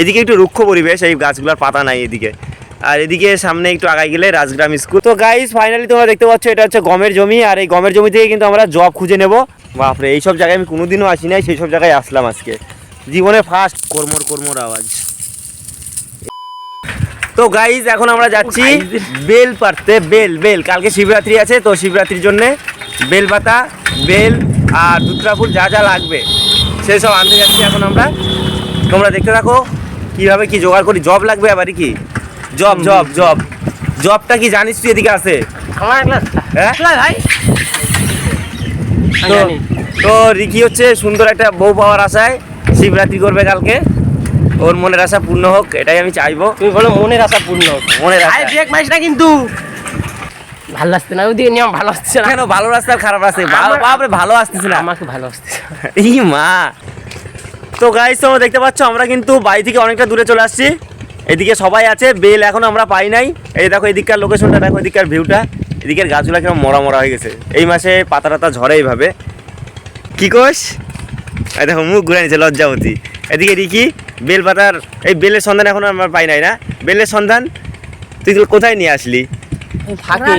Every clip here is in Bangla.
এদিকে একটু রুক্ষ পরিবেশ এই গাছগুলোর পাতা নাই এদিকে। আর এদিকে সামনে একটু আগায় গেলে রাজগ্রাম স্কুল তো গাইস ফাইনালি তোমরা দেখতে পাচ্ছ এটা হচ্ছে গমের জমি আর এই গমের জমি থেকে কিন্তু আমরা জব খুঁজে নেব। বাপরে এইসব জায়গায় আমি কোনোদিনও আসি নাই সেই সব জায়গায় আসলাম আজকে। জীবনে ফার্স্ট কর্মর কর্মর আওয়াজ। তো গাইজ এখন আমরা যাচ্ছি বেল পাড়তে বেল বেল। কালকে শিবরাত্রি আছে তো শিবরাত্রির জন্যে বেল পাতা বেল আর দুধরা ফুল যা যা লাগবে সেই সব আনতে যাচ্ছি এখন আমরা। তোমরা দেখতে থাকো। কীভাবে কি জোগাড় করি? জব লাগবে আবার কি জব জব জব। জবটা কি জানিস তুই এদিকে আছে? হ্যাঁ? ভাই। তো রিকি হচ্ছে সুন্দর একটা বউ পাওয়ার আশায় শিবরাত্রি করবে কালকে। ওর মনের আশা পূর্ণ হোক এটাই আমি চাইব। তুমি বলো মনের আশা পূর্ণ হোক। মনের আশা। ব্রেক মারিস না কিন্তু। ভালো আসছে না ওদিকে নিয়ম ভালো আসছে না। কেন ভালো রাস্তা খারাপ রাস্তা বাপরে ভালো আসতেছে না। আমাকে ভালো আসছে এই মা তো গাইস তোমরা দেখতে পাচ্ছ আমরা কিন্তু বাড়ি থেকে অনেকটা দূরে চলে আসছি। এদিকে সবাই আছে বেল এখন আমরা পাই নাই। এই দেখো এদিককার লোকেশনটা দেখো এদিককার ভিউটা এদিকের গাছগুলো কীরকম মরা মরা হয়ে গেছে। এই মাসে পাতা টাতা ঝরে এইভাবে। কি কোষ? এই দেখো মুখ ঘুরে নিচ্ছে লজ্জাবতী এদিকে রিকি বেল পাতার এই বেলের সন্ধান এখন আমরা পাই নাই না। বেলের সন্ধান? তুই কোথায় নিয়ে আসলি?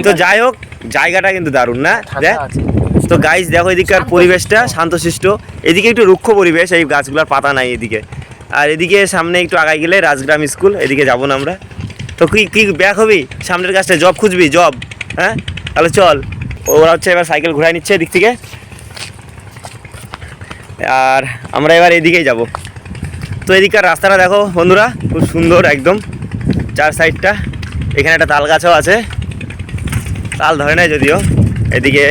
তো যাই হোক জায়গাটা কিন্তু দারুণ না? দেখ। তো গাইজ দেখো এদিককার পরিবেশটা শান্তশিষ্ট। এদিকে একটু রুক্ষ পরিবেশ এই গাছগুলোর পাতা নাই এদিকে। আর এদিকে সামনে একটু আগায় গেলে রাজগ্রাম স্কুল এদিকে যাব না আমরা। তো কি কি ব্যাক হবি? সামনের গাছটা জব খুঁজবি? জব হ্যাঁ? তাহলে চল। ওরা হচ্ছে এবার সাইকেল ঘুরাই নিচ্ছে এদিক থেকে। আর আমরা এবার এদিকেই যাব। তো এদিককার রাস্তাটা দেখো বন্ধুরা খুব সুন্দর একদম। চার সাইডটা এখানে একটা তাল গাছও আছে। তাল ধরে নাই যদিও। এদিকে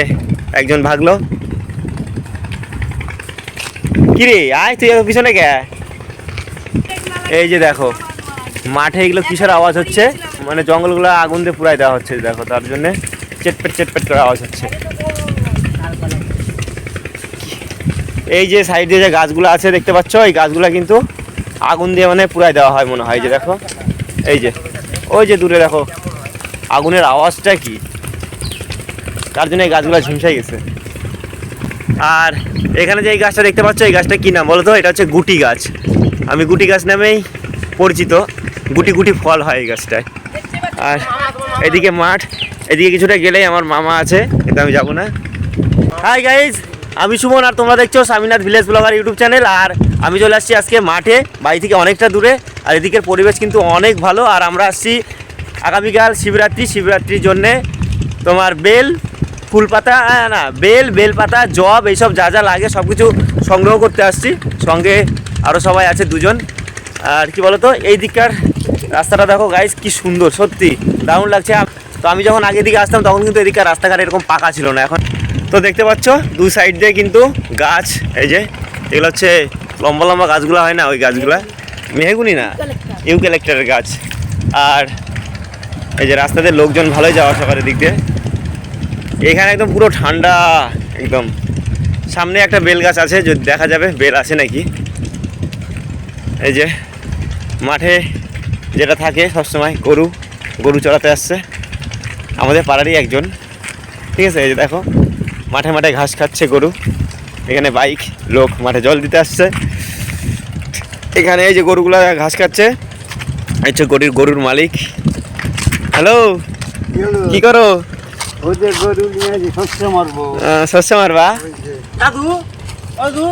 একজন ভাগলো। কিরে, আয় তুই পিছনে গে এই যে দেখো, মাঠে এগুলো কিসের আওয়াজ হচ্ছে? মানে জঙ্গলগুলো আগুন দিয়ে পুরাই দেওয়া হচ্ছে, দেখো, তার জন্য চেটপেট চেটপেট করে আওয়াজ হচ্ছে। এই যে সাইডে যে গাছগুলো আছে, দেখতে পাচ্ছ? এই গাছগুলো কিন্তু আগুন দিয়ে মানে পুরাই দেওয়া হয় মনে হয় যে দেখো। এই যে, ওই যে দূরে দেখো, আগুনের আওয়াজটা কি? তার জন্য এই গাছগুলো ঝুমসাই গেছে? আর এখানে যে এই গাছটা দেখতে পাচ্ছ, এই গাছটা কী নাম বলো তো এটা হচ্ছে গুটি গাছ। আমি গুটি গাছ নামেই পরিচিত। গুটি গুটি ফল হয় এই গাছটায়। আর এদিকে মাঠ, এদিকে কিছুটা গেলেই আমার মামা আছে, কিন্তু আমি যাব না। হাই গাইজ আমি সুমন আর তোমরা দেখছ Swaminath village blogger YouTube channel আর আমি চলে আসছি আজকে মাঠে, বাড়ি থেকে অনেকটা দূরে। আর এদিকের পরিবেশ কিন্তু অনেক ভালো। আর আমরা আসছি আগামীকাল শিবরাত্রি, শিবরাত্রির জন্যে তোমার বেল ফুল পাতা না বেল বেল পাতা জব এইসব যা যা লাগে সব কিছু সংগ্রহ করতে আসছি। সঙ্গে আরও সবাই আছে দুজন। আর কি বলতো এই দিককার রাস্তাটা দেখো গাইস কি সুন্দর সত্যি দারুণ লাগছে। তো আমি যখন আগের দিকে আসতাম তখন কিন্তু এদিককার রাস্তাঘাট এরকম পাকা ছিল না। এখন তো দেখতে পাচ্ছ দু সাইড দিয়ে কিন্তু গাছ এই যে এগুলো হচ্ছে লম্বা লম্বা গাছগুলো হয় না ওই গাছগুলা? মেহেগুনি না? ইউক্যালেক্টারের গাছ। আর এই যে রাস্তাতে লোকজন ভালোই যাওয়া আসা করে দিক দিয়ে। এখানে একদম পুরো ঠান্ডা একদম। সামনে একটা বেল গাছ আছে যদি দেখা যাবে বেল আছে নাকি? এই যে মাঠে যেটা থাকে সবসময় গরু গরু চড়াতে আসছে। আমাদের পাড়ারই একজন। ঠিক আছে এই যে দেখো মাঠে মাঠে ঘাস খাচ্ছে গরু। এখানে বাইক লোক মাঠে জল দিতে আসছে। এখানে এই যে গরুগুলা ঘাস খাচ্ছে। এই হচ্ছে গরুর গরুর মালিক। হ্যালো? কি করো? ওদের গরু নিয়ে যে শস্য মারবো। শস্য মারবা? দাদু দাদু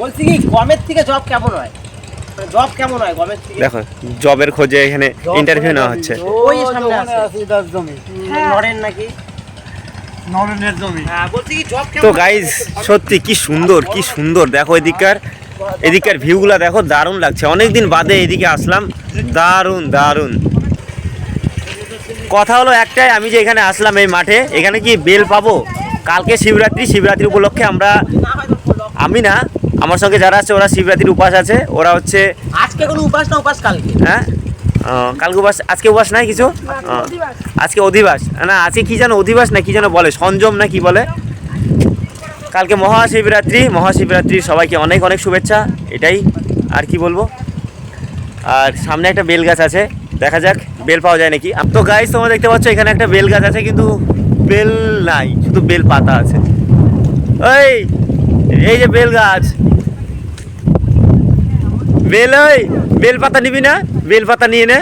বলছি কি গমের থেকে জব কেমন হয়? জব কেমন হয় গমের থেকে? দেখো জবের খোঁজে এখানে ইন্টারভিউ নেওয়া হচ্ছে। ওই সামনে আছে। আছে জমি। নরেন নাকি? নরেনের জমি। হ্যাঁ বলছি কি জব কেমন তো হয়? গাইজ সত্যি কি সুন্দর কি সুন্দর। দেখো এদিককার এদিককার ভিউগুলো দেখো দারুণ লাগছে। অনেক দিন বাদে এদিকে আসলাম। দারুণ দারুণ। কথা হলো একটাই আমি যে এখানে আসলাম এই মাঠে এখানে কি বেল পাবো? কালকে শিবরাত্রি শিবরাত্রি উপলক্ষে আমরা। আমি না আমার সঙ্গে যারা আছে ওরা শিবরাত্রির উপাস আছে ওরা হচ্ছে আজকে কোনো উপাস না উপাস কালকে। হ্যাঁ? কালকে উপাস আজকে উপাস নাই কিছু? আজকে অধিবাস। না আজকে কি যেন অধিবাস না কি যেন বলে সংযম না কি বলে? কালকে মহাশিবরাত্রি মহাশিবরাত্রি সবাইকে অনেক অনেক শুভেচ্ছা এটাই আর কি বলব? আর সামনে একটা বেল গাছ আছে দেখা যাক, বেল পাওয়া যায় নাকি? তো গাইস তোমরা দেখতে পাচ্ছ, এখানে একটা বেল গাছ আছে, কিন্তু বেল নাই, শুধু বেল পাতা আছে। ওই এই যে বেল গাছ। বেল ওই বেল পাতা নিবি না? বেল পাতা নিয়ে নে।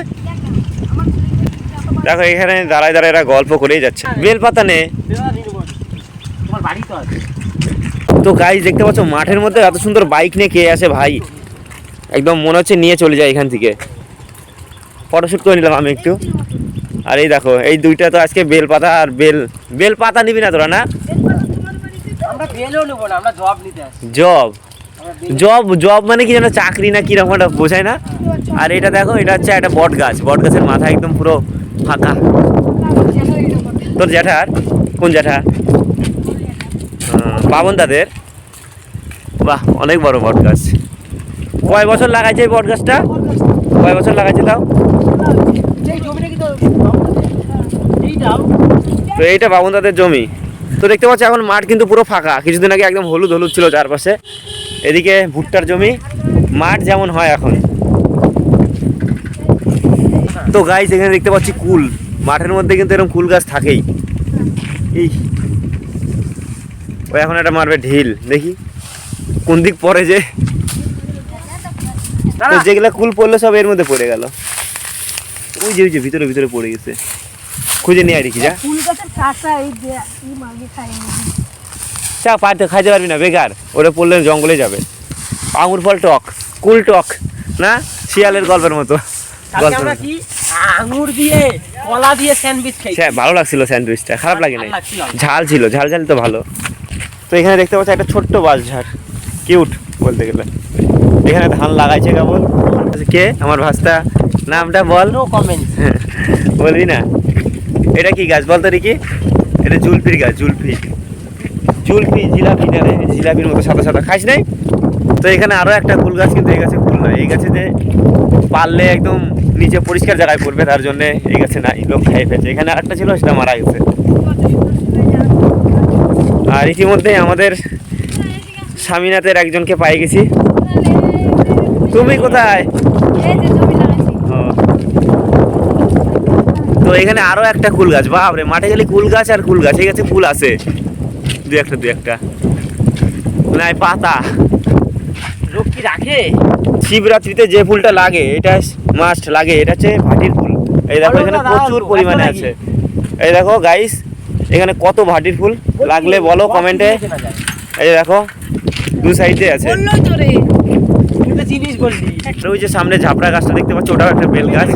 দেখো, এখানে দাঁড়ায় দাঁড়ায় এরা গল্প করেই যাচ্ছে। বেল পাতা নে। তো গাইজ দেখতে পাচ্ছ, মাঠের মধ্যে এত সুন্দর বাইক নিয়ে কে আসে ভাই? একদম মনে হচ্ছে নিয়ে চলে যায় এখান থেকে। ফটোশ্যুট করে নিলাম আমি একটু। আর এই দেখো এই দুইটা তো আজকে বেল পাতা আর বেল বেল পাতা নিবি না তোরা না? জব জব জব জব মানে কি যেন চাকরি না কীরকম একটা বোঝায় না? আর এটা দেখো এটা হচ্ছে একটা বট গাছ বট গাছের মাথা একদম পুরো ফাঁকা। তোর জ্যাঠার কোন জ্যাঠা? পাবন দাদের। বাহ অনেক বড় বট গাছ কয় বছর লাগাইছে এই বট গাছটা কয় বছর লাগাইছে তাও? তো এইটা বাবন দাদের জমি। তো দেখতে পাচ্ছ এখন মাঠ কিন্তু পুরো ফাঁকা। কিছুদিন আগে একদম হলুদ হলুদ ছিল চারপাশে। এদিকে ভুট্টার জমি। মাঠ যেমন হয় এখন। তো গাইস এখানে দেখতে পাচ্ছি কুল। মাঠের মধ্যে কিন্তু এরকম কুল গাছ থাকেই। এই। ও এখন একটা মারবে ঢিল। দেখি কোন দিক পরে যে। তো যেগুলা কুল পড়ল সব এর মধ্যে পড়ে গেল। ওই যে ওই যে ভিতরে ভিতরে পড়ে গেছে। খুঁজে নিয়ে আরি কি যা। ফুল গাছের কাঁচা এই যে এই মাগে খাই চা পাতে খাইতে পারবি না বেকার। ওটা পড়লে জঙ্গলে যাবে। আঙুর ফল টক কুল টক না? শিয়ালের গল্পের মতো। আমরা কি? আঙুর দিয়ে কলা দিয়ে স্যান্ডউইচ খাই। হ্যাঁ ভালো লাগছিল স্যান্ডউইচটা খারাপ লাগে না ঝাল ছিল ঝাল ঝাল তো ভালো। তো এখানে দেখতে পাচ্ছি একটা ছোট্ট বাঁশঝাড়। কিউট বলতে গেলে। এখানে ধান লাগাইছে কেবল কে? আমার ভাস্তা। নামটা বল। নো কমেন্ট বলবি না। এটা কি গাছ বল তো কি এটা জুলপির গাছ জুলপি জুলপি জিলাপি না রে? জিলাপির মতো সাদা সাদা। খাস নাই? তো এখানে আরও একটা ফুল গাছ কিন্তু এই গাছে ফুল নাই এই গাছে যে পারলে একদম নিচে পরিষ্কার জায়গায় পড়বে তার জন্য এই গাছে নাই। লোক খাই ফেলছে। এখানে আরেকটা ছিল সেটা মারা গেছে। আর ইতিমধ্যে আমাদের স্বামীনাথের একজনকে পাই গেছি। তুমি কোথায় ও। তো এখানে আরও একটা কুল গাছ বাপরে মাঠে গেলে কুল গাছ আর কুল গাছ এই গাছে ফুল আছে। দু একটা দু একটা। নাই পাতা। লোক কি রাখে? শিবরাত্রিতে যে ফুলটা লাগে এটা মাস্ট লাগে এটা হচ্ছে ভাটির ফুল। এই দেখো এখানে প্রচুর পরিমাণে আছে। এই দেখো গাইস এখানে কত ভাটির ফুল লাগলে বলো কমেন্টে এই দেখো দু সাইডে আছে। ওই যে সামনে ঝাপড়া গাছটা দেখতে পাচ্ছ ওটাও একটা বেল গাছ।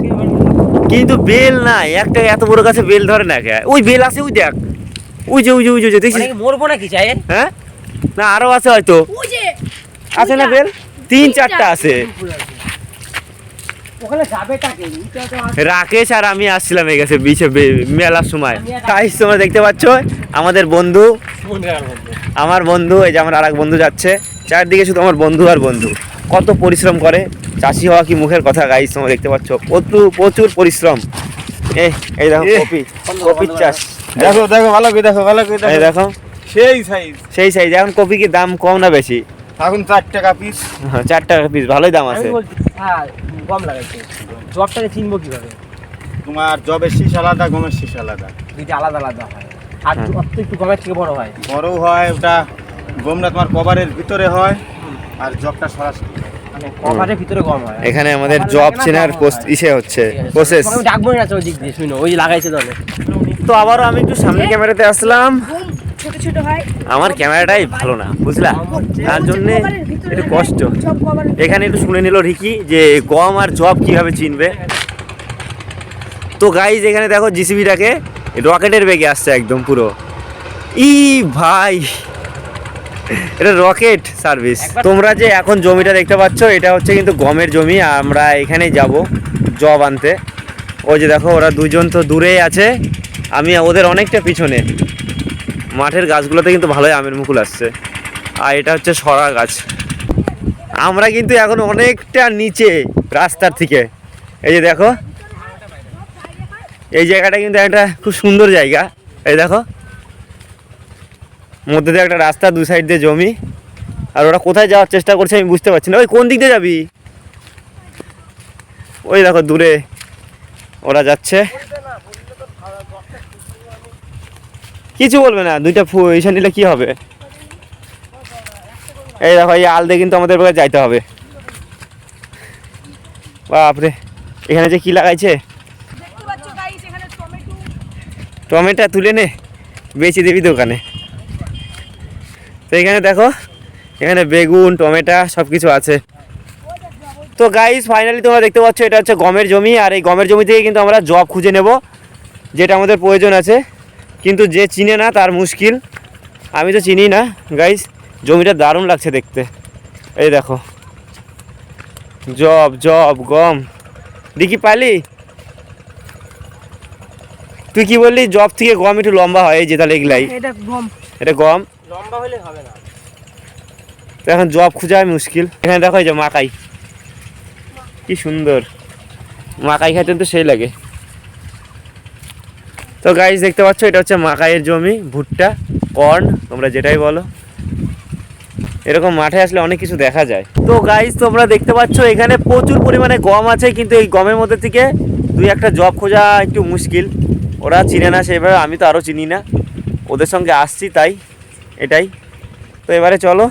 কিন্তু বেল নাই একটা এত বড় গাছে বেল ধরে না কে? ওই বেল আছে ওই দেখ। ওই যে ওই যে ওই যে দেখছিস? কি মরবো নাকি চাই হ্যাঁ? না আরও আছে হয়তো। ওই যে আছে না বেল? তিন চারটা আছে। ওখানে যাবে টাকে ওইটা তো রাকেশ আর আমি আসছিলাম এই গেছে বিচে বে- মেলার সময়। আর- তোমরা দেখতে পাচ্ছ আমাদের বন্ধু। আমার বন্ধু এই যে আমার আর বন্ধু যাচ্ছে। চারদিকে শুধু আমার বন্ধু আর বন্ধু। কত পরিশ্রম করে? চাষি হওয়া কি মুখের কথা গাইস তোমরা দেখতে পাচ্ছ। প্রচুর প্রচুর পরিশ্রম। এ এই দেখো কপি। কপির চাষ। দেখো দেখো ভালো করে দেখো ভালো করে এই দেখো। দেখো সেই সাইজ সেই সাইজ এখন কপি কি দাম কম না বেশি? এখন চার টাকা পিস হ্যাঁ, চার টাকা পিস ভালোই দাম আছে। বলছি হ্যাঁ কম লাগাইছে। জবটাকে চিনবো কীভাবে? তোমার জবের শীষ আলাদা গমের শীষ আলাদা। দুইটা আলাদা আলাদা হয়। আর হ্যাঁ। একটু গমের থেকে বড় হয়। বড় হয় ওটা গমটা তোমার কভারের ভিতরে হয় আর জবটা সরাসরি। মানে হয়। এখানে আমাদের জব চেনার ইসে হচ্ছে। প্রসেস ওই লাগাইছে তো আবারও আমি একটু সামনে ক্যামেরাতে আসলাম। ছোট ছোট হয় আমার ক্যামেরাটাই ভালো না বুঝলা? তার জন্য একটু কষ্ট। এখানে একটু শুনে নিল রিকি যে গম আর জব কীভাবে চিনবে। তো গাইজ এখানে দেখো জিসিবিটাকে রকেটের বেগে আসছে একদম পুরো। ই ভাই! এটা রকেট সার্ভিস। তোমরা যে এখন জমিটা দেখতে পাচ্ছ এটা হচ্ছে কিন্তু গমের জমি। আমরা এখানে যাব জব আনতে। ওই যে দেখো ওরা দুজন তো দূরেই আছে। আমি ওদের অনেকটা পিছনে। মাঠের গাছগুলোতে কিন্তু ভালোই আমের মুকুল আসছে। আর এটা হচ্ছে সরা গাছ। আমরা কিন্তু এখন অনেকটা নিচে রাস্তার থেকে। এই যে দেখো এই জায়গাটা কিন্তু একটা খুব সুন্দর জায়গা। এই দেখো মধ্যে দিয়ে একটা রাস্তা দু সাইড দিয়ে জমি। আর ওরা কোথায় যাওয়ার চেষ্টা করছে আমি বুঝতে পারছি না। ওই কোন দিক দিয়ে যাবি? ওই দেখো দূরে ওরা যাচ্ছে। কিছু বলবে না দুইটা ইসা নিলে কি হবে? এই দেখো এই আলদে কিন্তু আমাদের এবার যাইতে হবে। বাপরে এখানে যে কি লাগাইছে? টমেটো। টমেটো তুলে নে বেচে দিবি দোকানে। তো এখানে দেখো, এখানে বেগুন, টমেটো সব কিছু আছে। তো গাইস ফাইনালি তোমরা দেখতে পাচ্ছ, এটা হচ্ছে গমের জমি, আর এই গমের জমি থেকে কিন্তু আমরা জব খুঁজে নেব, যেটা আমাদের প্রয়োজন আছে। কিন্তু যে চিনে না, তার মুশকিল। আমি তো চিনি না গাইস জমিটা দারুণ লাগছে দেখতে। এই দেখো। জব জব গম। দেখি পালি তুই কি বললি জব থেকে গম একটু লম্বা হয়, এই যে তাহলে এগুলাই। এটা গম। এটা গম। লম্বা হলে হবে না। তো এখন জব খোঁজা মুশকিল। এখানে দেখো এই যে মাকাই। কি সুন্দর। মাকাই খাইতে তো সেই লাগে। তো গাইজ দেখতে পাচ্ছ এটা হচ্ছে মাকাইয়ের জমি ভুট্টা কর্ন তোমরা যেটাই বলো। এরকম মাঠে আসলে অনেক কিছু দেখা যায়। তো গাইজ তোমরা দেখতে পাচ্ছ এখানে প্রচুর পরিমাণে গম আছে কিন্তু এই গমের মধ্যে থেকে দুই একটা জব খোঁজা একটু মুশকিল। ওরা চিনে না সেভাবে আমি তো আরও চিনি না। ওদের সঙ্গে আসছি তাই এটাই। তো এবারে চলো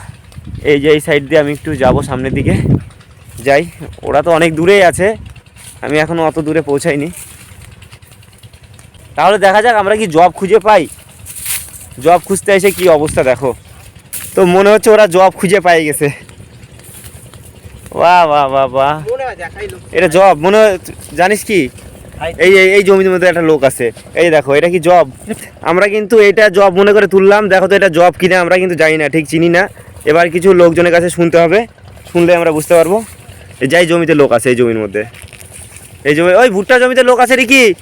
এই যে এই সাইড দিয়ে আমি একটু যাব সামনের দিকে। যাই ওরা তো অনেক দূরেই আছে আমি এখনও অত দূরে পৌঁছাইনি। তাহলে দেখা যাক আমরা কি জব খুঁজে পাই। জব খুঁজতে এসে কি অবস্থা দেখো। তো মনে হচ্ছে ওরা জব খুঁজে পাই গেছে। বাহ বাহ বাহ বাহ। এটা জব মনে জানিস কি? এই, এই- এই জমির মধ্যে একটা লোক আছে। এই দেখো, এটা কি জব আমরা কিন্তু এটা জব মনে করে তুললাম। দেখো তো এটা জব কিনা, আমরা কিন্তু জানি না, ঠিক চিনি না। এবার কিছু লোকজনের কাছে শুনতে হবে। শুনলে আমরা বুঝতে পারব। যাই জমিতে লোক আছে এই জমির মধ্যে। এই জমি ওই ভুট্টা জমিতে লোক আছে রে কি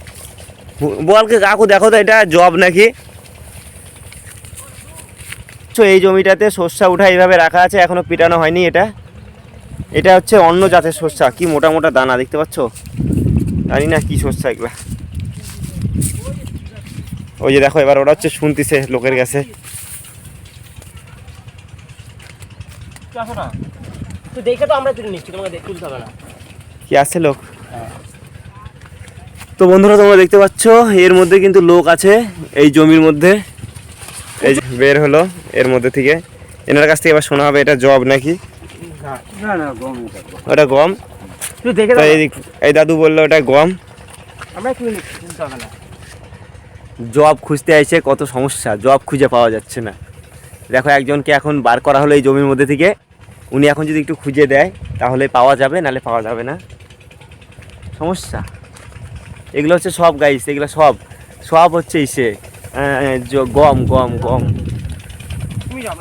ভু- বলকে কাকু, দেখো তো এটা জব নাকি। এই জমিটাতে শস্যা উঠা এইভাবে রাখা আছে, এখনও পিটানো হয়নি এটা। এটা হচ্ছে অন্য জাতের শস্যা কি মোটা মোটা দানা, দেখতে পাচ্ছ? জানি না কি শস্যা এগুলা ওই যে দেখো এবার ওরা হচ্ছে শুনতেছে লোকের কাছে। কি আসছে লোক? তো বন্ধুরা তোমরা দেখতে পাচ্ছ এর মধ্যে কিন্তু লোক আছে এই জমির মধ্যে। এই যে বের হলো এর মধ্যে থেকে। এনার কাছ থেকে এবার শোনা হবে এটা জব নাকি? না না গম ওটা গম? তুই দেখে দাও এই দাদু বলল ওটা গম। আমরা জব খুঁজতে আইছে কত সমস্যা জব খুঁজে পাওয়া যাচ্ছে না। দেখো একজনকে এখন বার করা হলো এই জমির মধ্যে থেকে। উনি এখন যদি একটু খুঁজে দেয় তাহলে পাওয়া যাবে নাহলে পাওয়া যাবে না। সমস্যা। এগুলো হচ্ছে সব গাইস এগুলো সব। সব হচ্ছে ইসে। গম গম গম।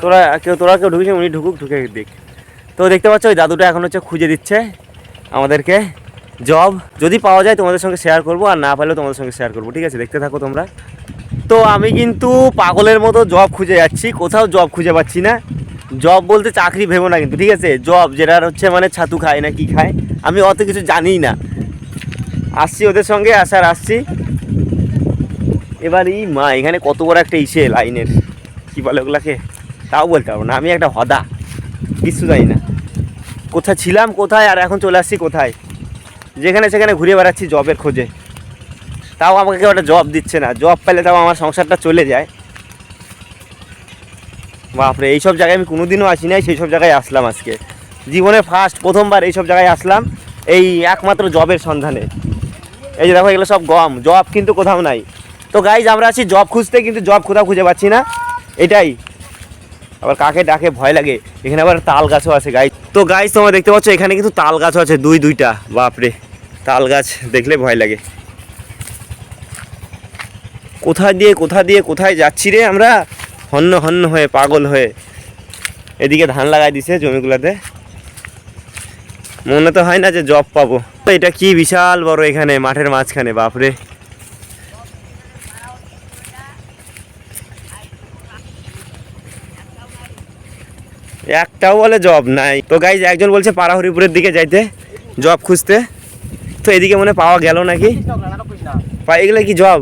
তোরা কেউ তোরা কেউ ঢুকেছে উনি ঢুকুক ঢুকে দিক। তো দেখতে পাচ্ছ ওই দাদুটা এখন হচ্ছে খুঁজে দিচ্ছে। আমাদেরকে জব যদি পাওয়া যায় তোমাদের সঙ্গে শেয়ার করব, আর না পারলেও তোমাদের সঙ্গে শেয়ার করব, ঠিক আছে? দেখতে থাকো তোমরা। তো আমি কিন্তু পাগলের মতো জব খুঁজে যাচ্ছি, কোথাও জব খুঁজে পাচ্ছি না। জব বলতে চাকরি ভেবো না কিন্তু, ঠিক আছে? জব যেটা হচ্ছে মানে ছাতু খায় না কি খায়, আমি অত কিছু জানিই না। আসছি ওদের সঙ্গে, আসার আসছি। এবার এই মা, এখানে কত বড় একটা ইসে লাইনের। কী বলে ওগুলাকে? তাও বলতে পারব না, আমি একটা হদা কিছু জানি না। কোথায় ছিলাম কোথায় আর এখন চলে আসছি কোথায়? যেখানে সেখানে ঘুরে বেড়াচ্ছি জবের খোঁজে। তাও আমাকে কেউ একটা জব দিচ্ছে না। জব পেলে তাও আমার সংসারটা চলে যায়। বাপরে, এইসব জায়গায় আমি কোনোদিনও আসি নাই সেই সব জায়গায় আসলাম আজকে। জীবনে ফার্স্ট প্রথমবার এইসব জায়গায় আসলাম, এই একমাত্র জবের সন্ধানে। এই যে দেখো, এগুলো সব গম জব কিন্তু কোথাও নাই। তো গাইজ আমরা আছি জব খুঁজতে, কিন্তু জব কোথাও খুঁজে পাচ্ছি না। এটাই। আবার কাকে ডাকে ভয় লাগে। এখানে আবার তাল গাছও আছে গাছ তো গাছ তোমরা দেখতে পাচ্ছ, এখানে কিন্তু তাল গাছও আছে, দুই দুইটা। বাপরে, তাল গাছ দেখলে ভয় লাগে। কোথা দিয়ে কোথা দিয়ে, কোথায় যাচ্ছি রে আমরা? হন্য হন্য হয়ে, পাগল হয়ে। এদিকে ধান লাগাই দিছে জমিগুলোতে। মনে তো হয় না যে জব পাবো। এটা কি বিশাল বড় এখানে, মাঠের মাঝখানে, বাপরে। একটাও বলে জব নাই। তো গাইজ একজন বলছে পাড়াহরিপুরের দিকে যাইতে জব খুঁজতে। তো এদিকে মনে পাওয়া গেল নাকি? না করিস না পা- এগুলো কি জব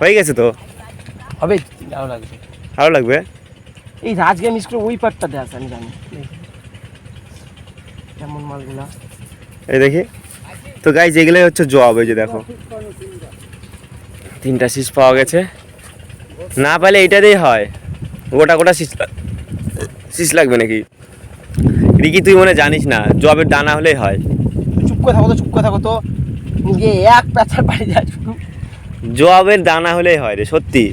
হ্যাঁ। গেছে তো? হবে ভালো লাগবে। ভালো লাগবে? এই রাজগে মিস করে ওই পাটটাতে আছে আমি জানি। কেমন মালগুলা? এই দেখি। তো গাইজ এগুলোই হচ্ছে জব এই যে দেখো। তিনটা শীষ পাওয়া গেছে। না পাইলে এইটাতেই হয়। গোটা গোটা শীষ শীষ লাগবে নাকি? রিকি তুই মনে জানিস না জবের দানা হলেই হয়। চুপ করে থাকো তো চুপ করে থাকো তো। নিজে এক প্যাচার বাড়ি যায়। জবের দানা হলেই হয় রে সত্যি।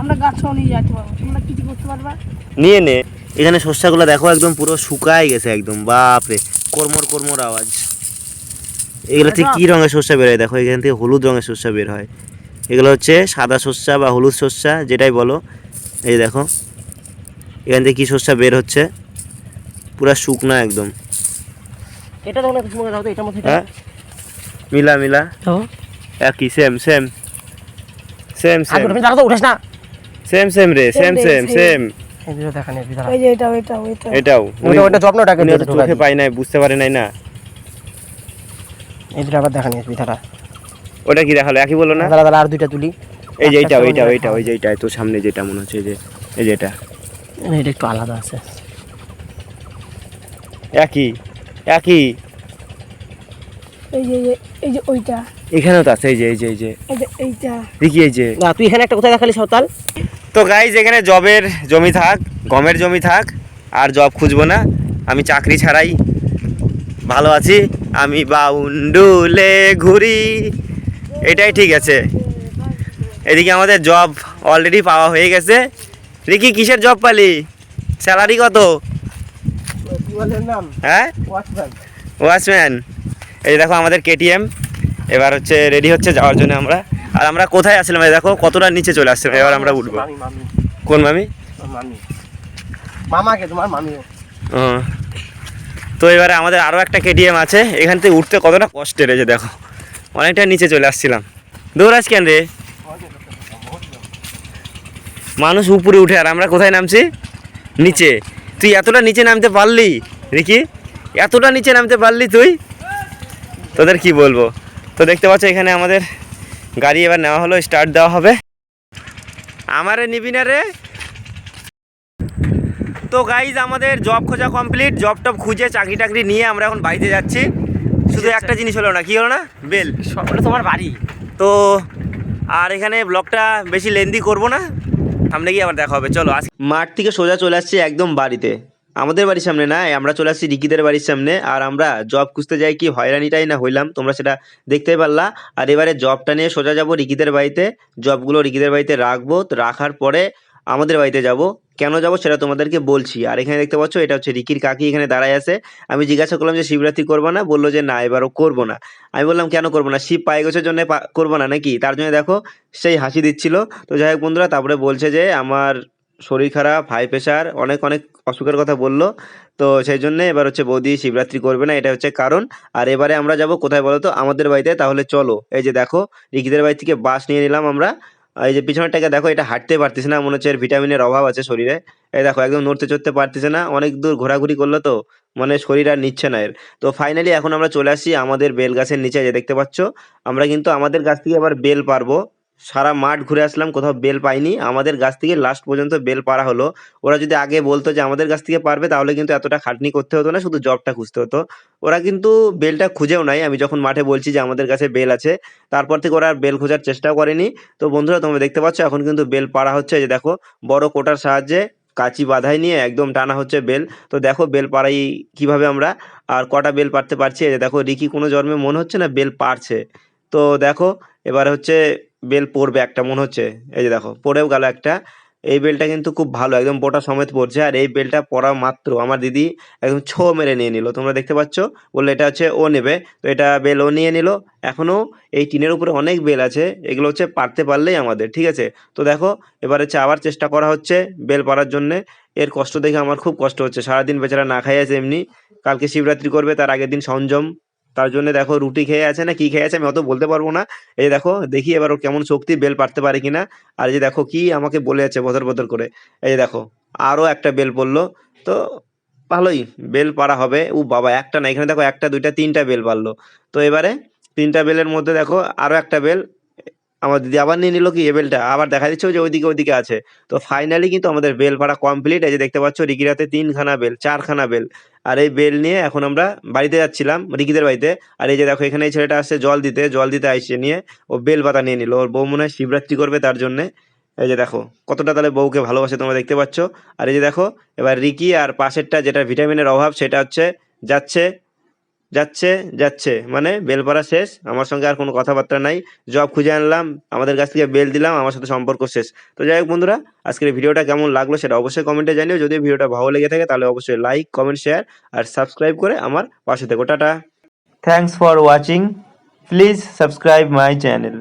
আমরা গাছও নিয়ে যেতে পারব তোমরা কিছু করতে পারবা? নিয়ে নে। এখানে শস্যগুলো দেখো একদম পুরো শুকায় গেছে একদম বাপরে কর্মর কর্মর আওয়াজ। এগুলো ঠিক কি রঙের শস্য বের হয়? দেখো এখান থেকে হলুদ রঙের শস্য বের হয়। এগুলো হচ্ছে সাদা শস্য বা হলুদ শস্য যেটাই বলো। এই দেখো এখান থেকে কি শস্য বের হচ্ছে? পুরো শুকনা একদম। এটা দেখো না কিছু মনে তো এটার মধ্যে হ্যাঁ? মিলা মিলা। একই সেম সেম সেম আর সেম তুমি দেখো তো উঠেস না। সেম সেম রে সেম সেম সেম এই দেখা নেই যে এটা এটাও চোখে পাই নাই বুঝতে পারে নাই না। আবার দেখা ওটা কি দেখাল? একই বলো না? আর দুইটা তুলি। এই যে এইটা একটা ওইটা ওইটা ওই যে এইটা তোর সামনে যেটা মনে হচ্ছে এই যে এই যে এটা। এটা একটু আলাদা আছে। একই একই। এই যে এই যে ওইটা। এখানেও তো আছে এই যে এই যে এই যে। এই যে এইটা। দেখি এই যে। না তুই এখানে একটা কোথায় দেখালি সাঁওতাল? তো গাইজ এখানে জবের জমি থাক গমের জমি থাক আর জব খুঁজবো না। আমি চাকরি ছাড়াই ভালো আছি। আমি বাউন্ডুলে ঘুরি। এটাই ঠিক আছে। এদিকে আমাদের জব অলরেডি পাওয়া হয়ে গেছে। রিকি কিসের জব পালি? স্যালারি কত? হ্যাঁ? ওয়াচম্যান এই দেখো আমাদের কেটিএম এবার হচ্ছে রেডি হচ্ছে যাওয়ার জন্য আমরা। আর আমরা কোথায় আসলাম এই দেখো কতটা নিচে চলে আসছে এবার আমরা উঠবো। মামি মামি। কোন মামি? মামি। মামাকে তোমার মামিও। ও। তো এবারে আমাদের আরও একটা কেটিএম আছে। এখান থেকে উঠতে কতটা কষ্ট রয়েছে দেখো। অনেকটা নিচে চলে আসছিলাম। দৌড়াস কেন রে? মানুষ উপরে উঠে আর আমরা কোথায় নামছি? নিচে। তুই এতটা নিচে নামতে পারলি রিকি? এতটা নিচে নামতে পারলি তুই? তোদের কি বলব? তো দেখতে পাচ্ছ এখানে আমাদের গাড়ি এবার নেওয়া হলো স্টার্ট দেওয়া হবে। আমারে নিবি না রে? তো গাইজ আমাদের জব খোঁজা কমপ্লিট জব টব খুঁজে চাকরি টাকরি নিয়ে আমরা এখন বাড়িতে যাচ্ছি। শুধু একটা জিনিস হলো না কি হলো না? বেল। ওটা তোমার বাড়ি। তো আর এখানে ব্লগটা বেশি লেন্দি করব না। সামনে গিয়ে আবার দেখা হবে, চলো আজ মাঠ থেকে সোজা চলে আসছি একদম বাড়িতে। আমাদের বাড়ির সামনে না আমরা চলে আসছি রিকিদের বাড়ির সামনে, আর আমরা জব খুঁজতে যাই কি হয়রানিটাই না হইলাম, তোমরা সেটা দেখতে পারলা। আর এবারে জবটা নিয়ে সোজা যাব রিকিদের বাড়িতে জবগুলো রিকিদের বাড়িতে রাখব তো রাখার পরে আমাদের বাড়িতে যাব। কেন যাব সেটা তোমাদেরকে বলছি। আর এখানে দেখতে পাচ্ছ, এটা হচ্ছে রিকির কাকি এখানে দাঁড়ায় আছে। আমি জিজ্ঞাসা করলাম যে, শিবরাত্রি করব না? বলল যে, না, এবারও করব না। আমি বললাম, কেন করব না? শিব পায়ে গোছের জন্য করব না নাকি? তার জন্য দেখো, সেই হাসি দিচ্ছিল। তো যাই হোক বন্ধুরা, তারপরে বলছে যে, আমার শরীর খারাপ হাই প্রেশার অনেক অনেক অসুখের কথা বলল। তো সেই জন্য এবার হচ্ছে বৌদি শিবরাত্রি করবে না, এটা হচ্ছে কারণ। আর এবারে আমরা যাব কোথায় বলো তো আমাদের বাড়িতে, তাহলে চলো। এই যে দেখো, রিকিদের বাড়ি থেকে বাস নিয়ে নিলাম আমরা। এই যে পিছনেরটাকে দেখো, এটা হাঁটতে পারতেছে না, মনে হচ্ছে এর ভিটামিনের অভাব আছে শরীরে। এই দেখো, একদম নড়তে চড়তে পারতেছে না, অনেক দূর ঘোরাঘুরি করল তো মানে শরীর আর নিচ্ছে না এর। তো ফাইনালি এখন আমরা চলে আসি আমাদের বেল গাছের নিচে যে দেখতে পাচ্ছ, আমরা কিন্তু আমাদের গাছ থেকে আবার বেল পারব। সারা মাঠ ঘুরে আসলাম, কোথাও বেল পাইনি। আমাদের গাছ থেকে লাস্ট পর্যন্ত বেল পারা হলো। ওরা যদি আগে বলতো যে আমাদের গাছ থেকে পারবে, তাহলে কিন্তু এতটা খাটনি করতে হতো না, শুধু জবটা খুঁজতে হতো। ওরা কিন্তু বেলটা খুঁজেও নাই। আমি যখন মাঠে বলছি যে আমাদের কাছে বেল আছে, তারপর থেকে ওরা বেল খোঁজার চেষ্টাও করেনি। তো বন্ধুরা, তোমরা দেখতে পাচ্ছ, এখন কিন্তু বেল পাড়া হচ্ছে। যে দেখো, বড় কোটার সাহায্যে কাঁচি বাঁধাই নিয়ে একদম টানা হচ্ছে বেল। তো দেখো বেল পাড়াই কীভাবে আমরা আর কটা বেল পারতে পারছি। দেখো, রিকি কোনো জন্মে মনে হচ্ছে না বেল পারছে তো দেখো, এবার হচ্ছে বেল পড়বে একটা, মনে হচ্ছে? এই যে দেখো পড়েও গেল একটা। এই বেলটা কিন্তু খুব ভালো, একদম বোটা সমেত পড়ছে। আর এই বেলটা পরা মাত্র আমার দিদি একদম ছো মেরে নিয়ে নিল। তোমরা দেখতে পাচ্ছ? বলল, এটা হচ্ছে ও নেবে। তো এটা বেল ও নিয়ে নিল। এখনও এই টিনের উপরে অনেক বেল আছে। এগুলো হচ্ছে পারতে পারলেই আমাদের, ঠিক আছে? তো দেখো, এবার হচ্ছে আবার চেষ্টা করা হচ্ছে বেল পারার জন্যে। এর কষ্ট দেখে আমার খুব কষ্ট হচ্ছে। সারাদিন বেচারা না খাই আছে এমনি। কালকে শিবরাত্রি করবে, তার আগের দিন সংযম তার জন্য দেখো রুটি খেয়ে আছে না, কি খেয়ে আছে আমি অত বলতে পারব না। এই দেখো, দেখি এবার ওর কেমন শক্তি বেল পারতে পারে কিনা। আর এই যে দেখো কি আমাকে বলে যাচ্ছে বদর বদর করে। এই যে দেখো আরও একটা বেল পড়ল। তো ভালোই, বেল পারা হবে। ও বাবা, একটা না, এখানে দেখো একটা, দুইটা, তিনটা বেল পারল তো এবারে তিনটা বেলের মধ্যে দেখো আরও একটা বেল, আমার দিদি আবার নিয়ে নিল কি এ বেলটা? আবার দেখা দিচ্ছে যে ওইদিকে ওইদিকে আছে। তো ফাইনালি কিন্তু আমাদের বেল পাড়া কমপ্লিট এই যে দেখতে পাচ্ছ রিকিরাতে তিনখানা বেল, চারখানা বেল। আর এই বেল নিয়ে এখন আমরা বাড়িতে যাচ্ছিলাম, রিকিদের বাড়িতে। আর এই যে দেখো, এখানে এই ছেলেটা আসছে জল দিতে জল দিতে আইসে নিয়ে ও বেল পাতা নিয়ে নিল। ওর বউ মনে হয় শিবরাত্রি করবে তার জন্যে। এই যে দেখো, কতটা তাহলে বউকে ভালোবাসে তোমরা দেখতে পাচ্ছ। আর এই যে দেখো, এবার রিকি আর পাশেরটা যেটা ভিটামিনের অভাব, সেটা হচ্ছে যাচ্ছে যাচ্ছে যাচ্ছে। মানে বেল পড়া শেষ, আমার সঙ্গে আর কোনো কথাবার্তা নাই। জব খুঁজে আনলাম, আমাদের কাছ থেকে বেল দিলাম, আমার সাথে সম্পর্ক শেষ। তো যাই হোক বন্ধুরা, আজকের ভিডিওটা কেমন লাগল সেটা অবশ্যই কমেন্টে জানিও। যদি ভিডিওটা ভালো লেগে থাকে তাহলে অবশ্যই লাইক কমেন্ট শেয়ার আর সাবস্ক্রাইব করে আমার পাশে থেকো। Tata. Thanks for watching please subscribe my channel